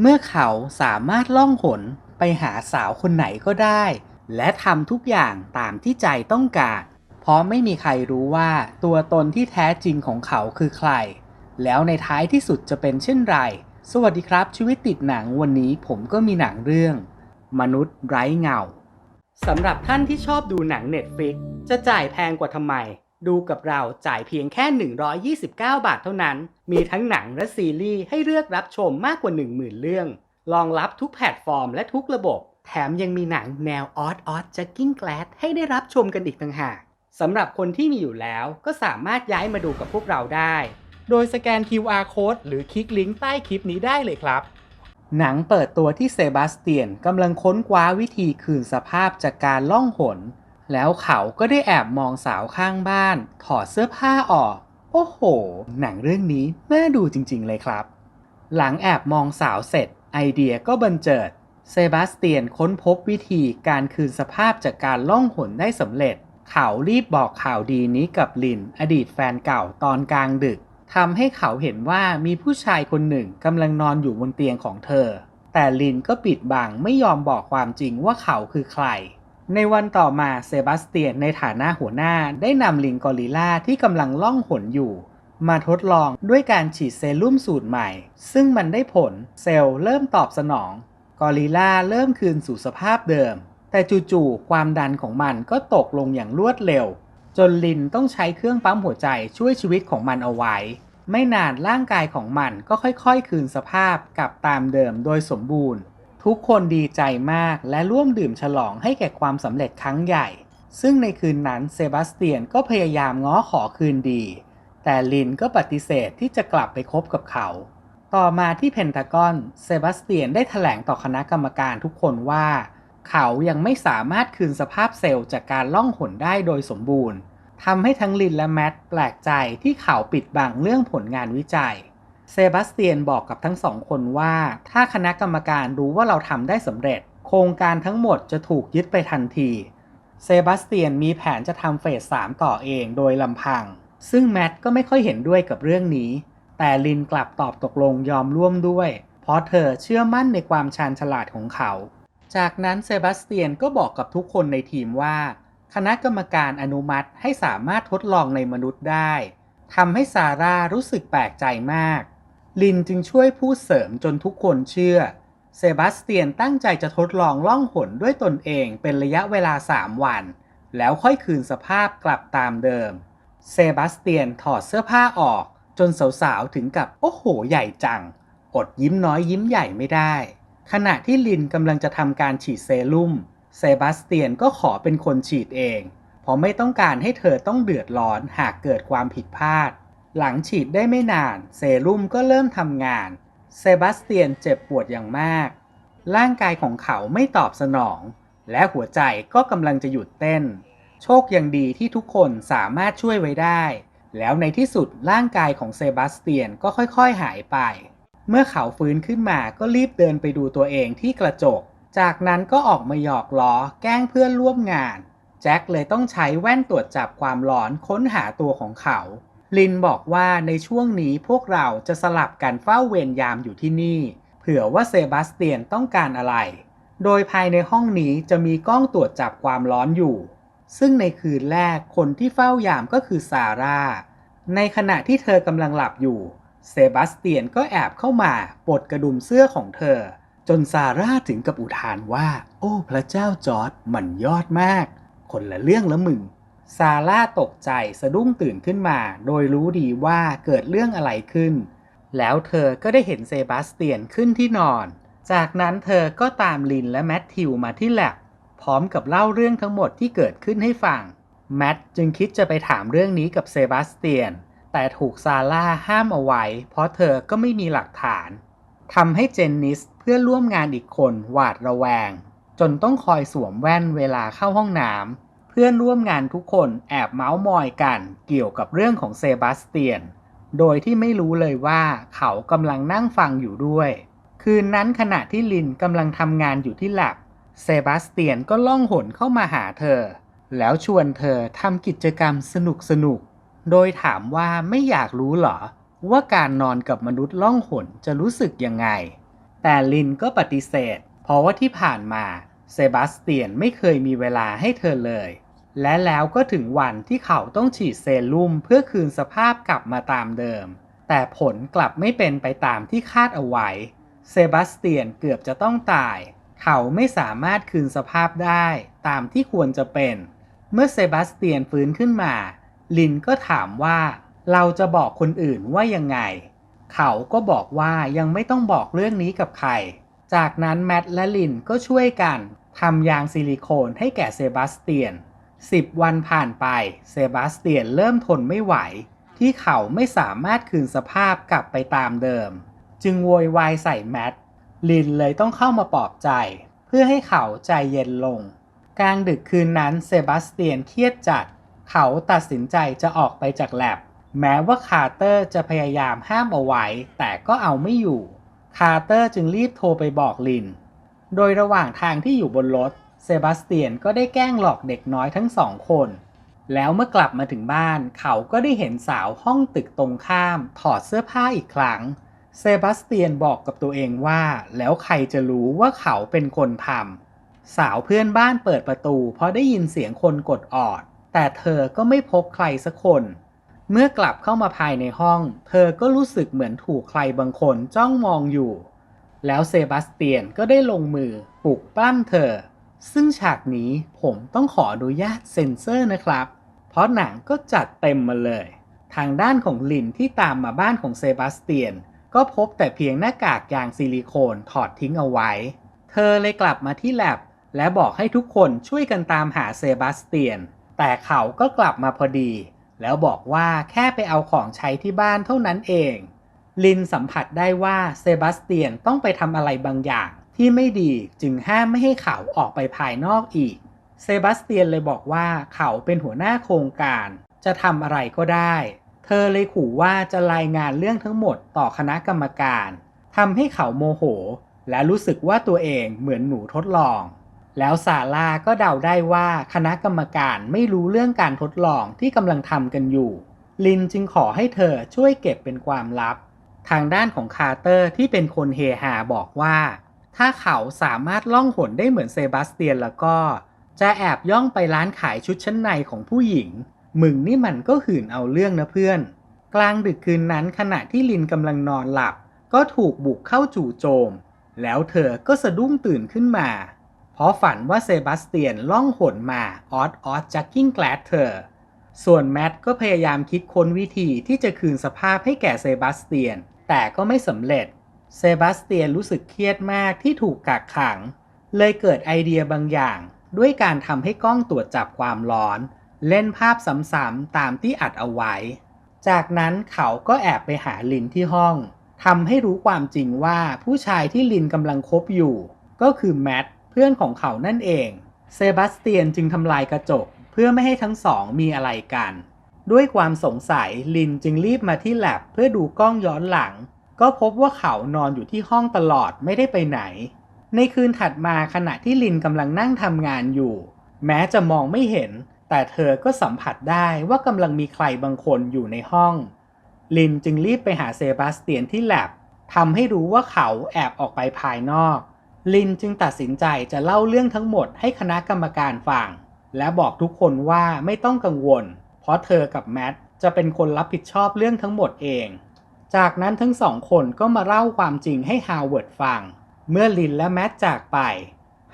เมื่อเขาสามารถล่องหนไปหาสาวคนไหนก็ได้ และทำทุกอย่างตามที่ใจต้องการ เพราะไม่มีใครรู้ว่าตัวตนที่แท้จริงของเขาคือใคร แล้วในท้ายที่สุดจะเป็นเช่นไร สวัสดีครับชีวิตติดหนังวันนี้ผมก็มีหนังเรื่อง มนุษย์ไร้เงาสำหรับท่านที่ชอบดูหนัง Netflix จะจ่ายแพงกว่าทำไม ดูกับเราจ่ายเพียงแค่ 129 บาทเท่านั้น มีทั้งหนังและซีรีส์ให้เลือกรับชมมากกว่า 10,000 เรื่อง รองรับทุกแพลตฟอร์มและทุกระบบ แถมยังมีหนังแนวออสออสจักกิ้งแกลดให้ได้รับชมกันอีกต่างหากสำหรับคนที่มีอยู่แล้วก็สามารถย้ายมาดูกับพวกเราได้ โดยสแกน QR code หรือคลิกลิงก์ใต้คลิปนี้ได้เลยครับ หนังเปิดตัวที่เซบาสเตียนกำลังค้นคว้าวิธีคืนสภาพจากการล่องหน แล้วเขาก็ได้แอบมองสาวข้างบ้าน ถอดเสื้อผ้าออก โอ้โห หนังเรื่องนี้น่าดูจริงๆเลยครับ หลังแอบมองสาวเสร็จ ไอเดียก็บันเจิด เซบาสเตียนค้นพบวิธีการคืนสภาพจากการล่องหนได้สำเร็จ เขารีบบอกข่าวดีนี้กับลิน อดีตแฟนเก่าตอนกลางดึกทำให้เขาเห็นว่ามีผู้ชายคนหนึ่งกำลังนอนอยู่บนเตียงของเธอ แต่ลินก็ปิดบังไม่ยอมบอกความจริงว่าเขาคือใคร ในวันต่อมาเซบาสเตียนในฐานะหัวหน้าได้นำลิงกอริลลาที่กำลังล่องหนอยู่ มาทดลองด้วยการฉีดเซรุ่มสูตรใหม่ ซึ่งมันได้ผลเซลล์เริ่มตอบสนอง กอริลลาเริ่มคืนสู่สภาพเดิม แต่จู่ๆความดันของมันก็ตกลงอย่างรวดเร็ว จนลินต้องใช้เครื่องปั๊มหัวใจช่วยชีวิตของมันเอาไว้ ไม่นานร่างกายของมันก็ค่อยๆ คืนสภาพกลับตามเดิมโดยสมบูรณ์ ทุกคนดีใจมากและร่วมดื่มฉลองให้แก่ความสำเร็จครั้งใหญ่ ซึ่งในคืนนั้นเซบาสเตียนก็พยายามง้อขอคืนดี แต่ลินก็ปฏิเสธที่จะกลับไปคบกับเขา ต่อมาที่เพนทากอนเซบาสเตียนได้แถลงต่อคณะกรรมการทุกคนว่า เขายังไม่สามารถคืนสภาพเซลล์จากการล่องหนได้โดยสมบูรณ์ทำให้ทั้งลินและแมทแปลกใจที่เขาปิดบังเรื่องผลงานวิจัย เซบาสเตียนบอกกับทั้งสองคนว่า ถ้าคณะกรรมการรู้ว่าเราทำได้สำเร็จ โครงการทั้งหมดจะถูกยึดไปทันที เซบาสเตียนมีแผนจะทำเฟส 3 ต่อเองโดยลำพัง ซึ่งแมทก็ไม่ค่อยเห็นด้วยกับเรื่องนี้ แต่ลินกลับตอบตกลงยอมร่วมด้วย เพราะเธอเชื่อมั่นในความชาญฉลาดของเขา จากนั้นเซบาสเตียนก็บอกกับทุกคนในทีมว่า คณะกรรมการอนุมัติให้สามารถทดลองในมนุษย์ได้ทำให้ซาร่ารู้สึกแปลกใจมาก ลินจึงช่วยพูดเสริมจนทุกคนเชื่อ เซบาสเตียนตั้งใจจะทดลองล่องหนด้วยตนเองเป็นระยะเวลา 3 วัน แล้วค่อยคืนสภาพกลับตามเดิม เซบาสเตียนถอดเสื้อผ้าออกจนสาวๆถึงกับโอ้โหใหญ่จัง อดยิ้มน้อยยิ้มใหญ่ไม่ได้ ขณะที่ลินกำลังจะทำการฉีดเซรุ่ม เซบาสเตียนก็ขอเป็นคนฉีดเอง เพราะไม่ต้องการให้เธอต้องเดือดร้อนหากเกิดความผิดพลาด หลังฉีดได้ไม่นาน เซรุ่มก็เริ่มทำงาน เซบาสเตียนเจ็บปวดอย่างมาก ร่างกายของเขาไม่ตอบสนอง และหัวใจก็กำลังจะหยุดเต้น โชคยังดีที่ทุกคนสามารถช่วยไว้ได้ แล้วในที่สุดร่างกายของเซบาสเตียนก็ค่อยๆหายไป เมื่อเขาฟื้นขึ้นมาก็รีบเดินไปดูตัวเองที่กระจก จากนั้นก็ออกมาหยอกล้อแกล้งเพื่อนร่วมงาน แจ็คเลยต้องใช้แว่นตรวจจับความร้อนค้นหาตัวของเขา ลินบอกว่าในช่วงนี้พวกเราจะสลับกันเฝ้าเวรยามอยู่ที่นี่ เผื่อว่าเซบาสเตียนต้องการอะไร โดยภายในห้องนี้จะมีกล้องตรวจจับความร้อนอยู่ ซึ่งในคืนแรกคนที่เฝ้ายามก็คือซาร่า ในขณะที่เธอกำลังหลับอยู่ เซบาสเตียนก็แอบเข้ามาปลดกระดุมเสื้อของเธอ จนซาร่าถึงกับอุทานว่า โอ้ พระเจ้าจอร์ดมันยอดมาก คนละเรื่องละมึง ซาร่าตกใจสะดุ้งตื่นขึ้นมา โดยรู้ดีว่าเกิดเรื่องอะไรขึ้น แล้วเธอก็ได้เห็นเซบาสเตียนขึ้นที่นอน จากนั้นเธอก็ตามลินและแมทธิวมาที่แลบพร้อมกับเล่าเรื่องทั้งหมดที่เกิดขึ้นให้ฟัง แมทจึงคิดจะไปถามเรื่องนี้กับเซบาสเตียน แต่ถูกซาร่าห้ามเอาไว้ เพราะเธอก็ไม่มีหลักฐานทำให้เจนนิสเพื่อนร่วมงานอีกคนหวาดระแวง จนต้องคอยสวมแว่นเวลาเข้าห้องน้ำ เพื่อนร่วมงานทุกคนแอบเมาส์มอยกันเกี่ยวกับเรื่องของเซบาสเตียน โดยที่ไม่รู้เลยว่าเขากำลังนั่งฟังอยู่ด้วย คืนนั้นขณะที่ลินกำลังทำงานอยู่ที่แลบเซบาสเตียนก็ล่องหนเข้ามาหาเธอ แล้วชวนเธอทำกิจกรรมสนุกสนุกๆโดยถามว่าไม่อยากรู้เหรอ ว่าการนอนกับมนุษย์ล่องหนจะรู้สึกยังไง แต่ลินก็ปฏิเสธ เพราะว่าที่ผ่านมาเซบาสเตียนไม่เคยมีเวลาให้เธอเลย และแล้วก็ถึงวันที่เขาต้องฉีดเซรุ่มเพื่อคืนสภาพกลับมาตามเดิม แต่ผลกลับไม่เป็นไปตามที่คาดเอาไว้ เซบาสเตียนเกือบจะต้องตาย เขาไม่สามารถคืนสภาพได้ตามที่ควรจะเป็น เมื่อเซบาสเตียนฟื้นขึ้นมา ลินก็ถามว่า เราจะบอกคนอื่นว่ายังไง เขาก็บอกว่ายังไม่ต้องบอกเรื่องนี้กับใคร จากนั้นแมทและลินก็ช่วยกันทำยางซิลิโคนให้แก่เซบาสเตียน 10 วันผ่านไป เซบาสเตียนเริ่มทนไม่ไหว ที่เขาไม่สามารถคืนสภาพกลับไปตามเดิม จึงโวยวายใส่แมทลินเลยต้องเข้ามาปลอบใจ เพื่อให้เขาใจเย็นลง กลางดึกคืนนั้นเซบาสเตียนเครียดจัด เขาตัดสินใจจะออกไปจากแลบ แม้ว่าคาร์เตอร์จะพยายามห้ามเอาไว้ แต่ก็เอาไม่อยู่ คาร์เตอร์จึงรีบโทรไปบอกลิน โดยระหว่างทางที่อยู่บนรถ เซบาสเตียนก็ได้แกล้งหลอกเด็กน้อยทั้งสองคน แล้วเมื่อกลับมาถึงบ้าน เขาก็ได้เห็นสาวห้องตึกตรงข้าม ถอดเสื้อผ้าอีกครั้ง เซบาสเตียนบอกกับตัวเองว่า แล้วใครจะรู้ว่าเขาเป็นคนทำสาวเพื่อนบ้านเปิดประตู เพราะได้ยินเสียงคนกดออด แต่เธอก็ไม่พบใครสักคน เมื่อกลับเข้ามาภายในห้อง เธอก็รู้สึกเหมือนถูกใครบางคนจ้องมองอยู่ แล้วเซบาสเตียนก็ได้ลงมือปลุกปล้ำเธอ ซึ่งฉากนี้ผมต้องขออนุญาตเซ็นเซอร์นะครับ เพราะหนังก็จัดเต็มมาเลย ทางด้านของลินที่ตามมาบ้านของเซบาสเตียน ก็พบแต่เพียงหน้ากากยางซิลิโคนถอดทิ้งเอาไว้ เธอเลยกลับมาที่แลบและบอกให้ทุกคนช่วยกันตามหาเซบาสเตียน แต่เขาก็กลับมาพอดี แล้วบอกว่าแค่ไปเอาของใช้ที่บ้านเท่านั้นเอง ลินสัมผัสได้ว่าเซบาสเตียนต้องไปทำอะไรบางอย่าง ที่ไม่ดีจึงห้ามไม่ให้เขาออกไปภายนอกอีก เซบาสเตียนเลยบอกว่าเขาเป็นหัวหน้าโครงการ จะทำอะไรก็ได้ เธอเลยขู่ว่าจะรายงานเรื่องทั้งหมดต่อคณะกรรมการทำให้เขาโมโห และรู้สึกว่าตัวเองเหมือนหนูทดลอง แล้วซาร่าก็เดาได้ว่าคณะกรรมการไม่รู้เรื่องการทดลองที่กำลังทำกันอยู่ ลินจึงขอให้เธอช่วยเก็บเป็นความลับ ทางด้านของคาร์เตอร์ที่เป็นคนเฮฮาบอกว่า ถ้าเขาสามารถล่องหนได้เหมือนเซบาสเตียนแล้วก็ จะแอบย่องไปร้านขายชุดชั้นในของผู้หญิง มึงนี่มันก็หื่นเอาเรื่องนะเพื่อน กลางดึกคืนนั้นขณะที่ลินกำลังนอนหลับ ก็ถูกบุกเข้าจู่โจม แล้วเธอก็สะดุ้งตื่นขึ้นมา เพราะฝันว่าเซบาสเตียนล่องหนมาออดออดจักกิ้งแกลดเธอ ส่วนแมทก็พยายามคิดค้นวิธีที่จะคืนสภาพให้แก่เซบาสเตียน แต่ก็ไม่สำเร็จ เซบาสเตียนรู้สึกเครียดมากที่ถูกกักขัง เลยเกิดไอเดียบางอย่าง ด้วยการทำให้กล้องตรวจจับความร้อน เล่นภาพซ้ำๆตามที่อัดเอาไว้ จากนั้นเขาก็แอบไปหาลินที่ห้องทำให้รู้ความจริงว่าผู้ชายที่ลินกำลังคบอยู่ ก็คือแมทเพื่อนของเขานั่นเอง เซบาสเตียนจึงทำลายกระจก เพื่อไม่ให้ทั้งสองมีอะไรกัน ด้วยความสงสัยลินจึงรีบมาที่แลบเพื่อดูกล้องย้อนหลัง ก็พบว่าเขานอนอยู่ที่ห้องตลอดไม่ได้ไปไหน ในคืนถัดมาขณะที่ลินกำลังนั่งทำงานอยู่ แม้จะมองไม่เห็น แต่เธอก็สัมผัสได้ว่ากำลังมีใครบางคนอยู่ในห้อง ลินจึงรีบไปหาเซบาสเตียนที่แลบทำให้รู้ว่าเขาแอบออกไปภายนอก ลินจึงตัดสินใจจะเล่าเรื่องทั้งหมดให้คณะกรรมการฟัง และบอกทุกคนว่าไม่ต้องกังวล เพราะเธอกับแมทจะเป็นคนรับผิดชอบเรื่องทั้งหมดเอง จากนั้นทั้งสองคนก็มาเล่าความจริงให้ฮาวเวิร์ดฟัง เมื่อลินและแมทจากไป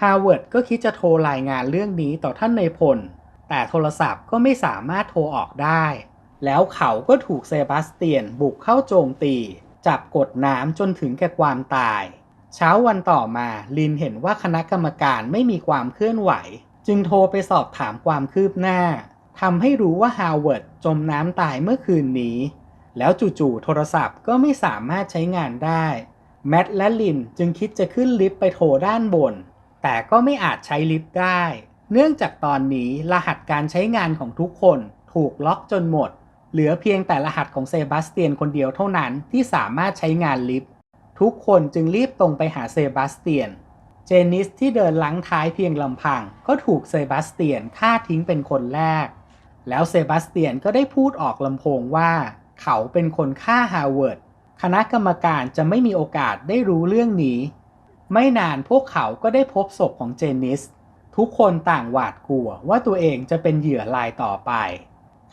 ฮาวเวิร์ดก็คิดจะโทรรายงานเรื่องนี้ต่อท่านในพล แต่โทรศัพท์ก็ไม่สามารถโทรออกได้ แล้วเขาก็ถูกเซบาสเตียนบุกเข้าโจมตี จับกดน้ำจนถึงแก่ความตาย เช้าวันต่อมาลินเห็นว่าคณะกรรมการไม่มีความเคลื่อนไหว จึงโทรไปสอบถามความคืบหน้าทำให้รู้ว่าฮาวเวิร์ดจมน้ำตายเมื่อคืนนี้ แล้วจู่ๆโทรศัพท์ก็ไม่สามารถใช้งานได้ แมทและลินจึงคิดจะขึ้นลิฟต์ไปโทรด้านบน แต่ก็ไม่อาจใช้ลิฟต์ได้ เนื่องจากตอนนี้รหัสการใช้งานของทุกคนถูกล็อกจนหมด เหลือเพียงแต่รหัสของเซบาสเตียนคนเดียวเท่านั้นที่สามารถใช้งานลิฟต์ทุกคนจึงรีบตรงไปหาเซบาสเตียน เจนิสที่เดินลังท้ายเพียงลำพัง ก็ถูกเซบาสเตียนฆ่าทิ้งเป็นคนแรก แล้วเซบาสเตียนก็ได้พูดออกลำโพงว่า เขาเป็นคนฆ่าฮาวเวิร์ด คณะกรรมการจะไม่มีโอกาสได้รู้เรื่องนี้ ไม่นานพวกเขาก็ได้พบศพของเจนิส ทุกคนต่างหวาดกลัวว่าตัวเองจะเป็นเหยื่อรายต่อไป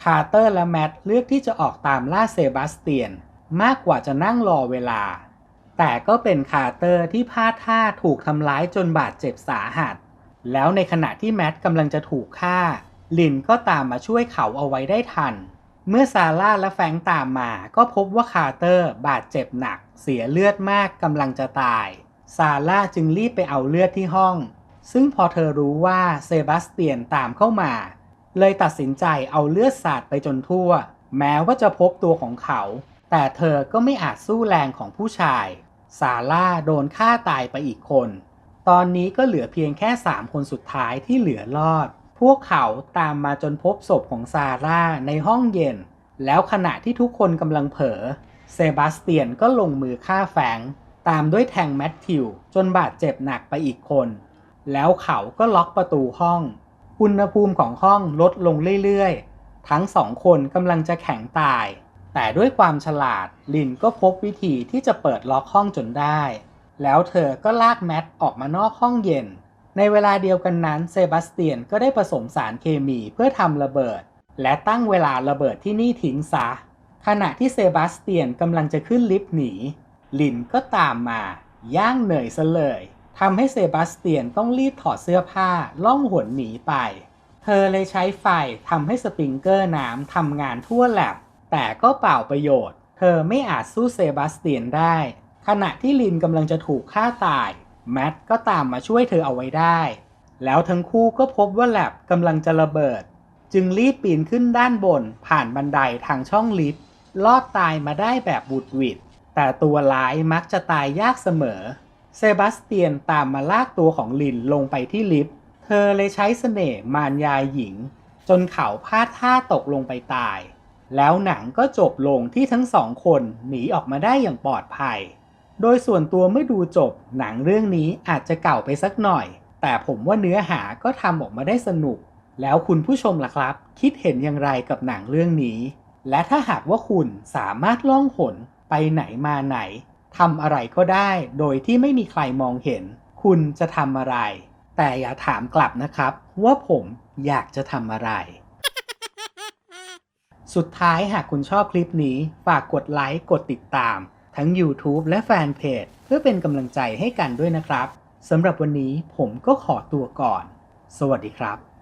คาร์เตอร์และแมทเลือกที่จะออกตามล่าเซบาสเตียน มากกว่าจะนั่งรอเวลา แต่ก็เป็นคาร์เตอร์ที่พลาดท่าถูกทำร้ายจนบาดเจ็บสาหัส แล้วในขณะที่แมทกำลังจะถูกฆ่าลินก็ตามมาช่วยเขาเอาไว้ได้ทัน เมื่อซาร่าและแฟงตามมา ก็พบว่าคาร์เตอร์บาดเจ็บหนัก เสียเลือดมากกำลังจะตาย ซาร่าจึงรีบไปเอาเลือดที่ห้อง ซึ่งพอเธอรู้ว่าเซบาสเตียนตามเข้ามา เลยตัดสินใจเอาเลือดสาดไปจนทั่ว แม้ว่าจะพบตัวของเขา แต่เธอก็ไม่อาจสู้แรงของผู้ชาย ซาร่าโดนฆ่าตายไปอีกคน ตอนนี้ก็เหลือเพียงแค่3คนสุดท้ายที่เหลือรอด พวกเขาตามมาจนพบศพของซาร่าในห้องเย็น แล้วขณะที่ทุกคนกำลังเผลอเซบาสเตียนก็ลงมือฆ่าแฟรงตามด้วยแทงแมทธิว จนบาดเจ็บหนักไปอีกคน แล้วเขาก็ล็อกประตูห้อง อุณหภูมิของห้องลดลงเรื่อยๆ ทั้งสองคนกำลังจะแข็งตาย แต่ด้วยความฉลาดลินก็พบวิธีที่จะเปิดล็อกห้องจนได้ แล้วเธอก็ลากแมทออกมานอกห้องเย็น ในเวลาเดียวกันนั้นเซบาสเตียนก็ได้ผสมสารเคมีเพื่อทำระเบิด และตั้งเวลาระเบิดที่นี่ทิ้งซะ ขณะที่เซบาสเตียนกำลังจะขึ้นลิฟต์หนี ลินก็ตามมา ย่างเหนื่อยซะเลยทำให้เซบาสเตียนต้องรีบถอดเสื้อผ้าล่องหนหนีไป เธอเลยใช้ไฟทำให้สปริงเกอร์น้ำทำงานทั่วแลบแต่ก็เปล่าประโยชน์ เธอไม่อาจสู้เซบาสเตียนได้ ขณะที่ลินกำลังจะถูกฆ่าตาย แมทก็ตามมาช่วยเธอเอาไว้ได้ แล้วทั้งคู่ก็พบว่าแลบกำลังจะระเบิด จึงรีบปีนขึ้นด้านบนผ่านบันไดทางช่องลิฟต์ลอดตายมาได้แบบบุดหวิดแต่ตัวร้ายมักจะตายยากเสมอ เซบาสเตียนตามมาลากตัวของลินลงไปที่ลิฟต์เธอเลยใช้เสน่ห์มารยาหญิง จนเขาพลาดท่าตกลงไปตาย แล้วหนังก็จบลงที่ทั้งสองคนหนีออกมาได้อย่างปลอดภัย โดยส่วนตัวเมื่อดูจบหนังเรื่องนี้อาจจะเก่าไปสักหน่อย แต่ผมว่าเนื้อหาก็ทำออกมาได้สนุก แล้วคุณผู้ชมล่ะครับ คิดเห็นอย่างไรกับหนังเรื่องนี้ และถ้าหากว่าคุณสามารถล่องหนไปไหนมาไหนทำอะไรก็ได้โดยที่ไม่มีใครมองเห็น คุณจะทำอะไร แต่อย่าถามกลับนะครับ ว่าผมอยากจะทำอะไร สุดท้ายหากคุณชอบคลิปนี้ ฝากกดไลค์กดติดตาม ทั้ง YouTube และแฟนเพจเพื่อเป็นกำลังใจให้กันด้วยนะครับสำหรับวันนี้ผมก็ขอตัวก่อน สวัสดีครับ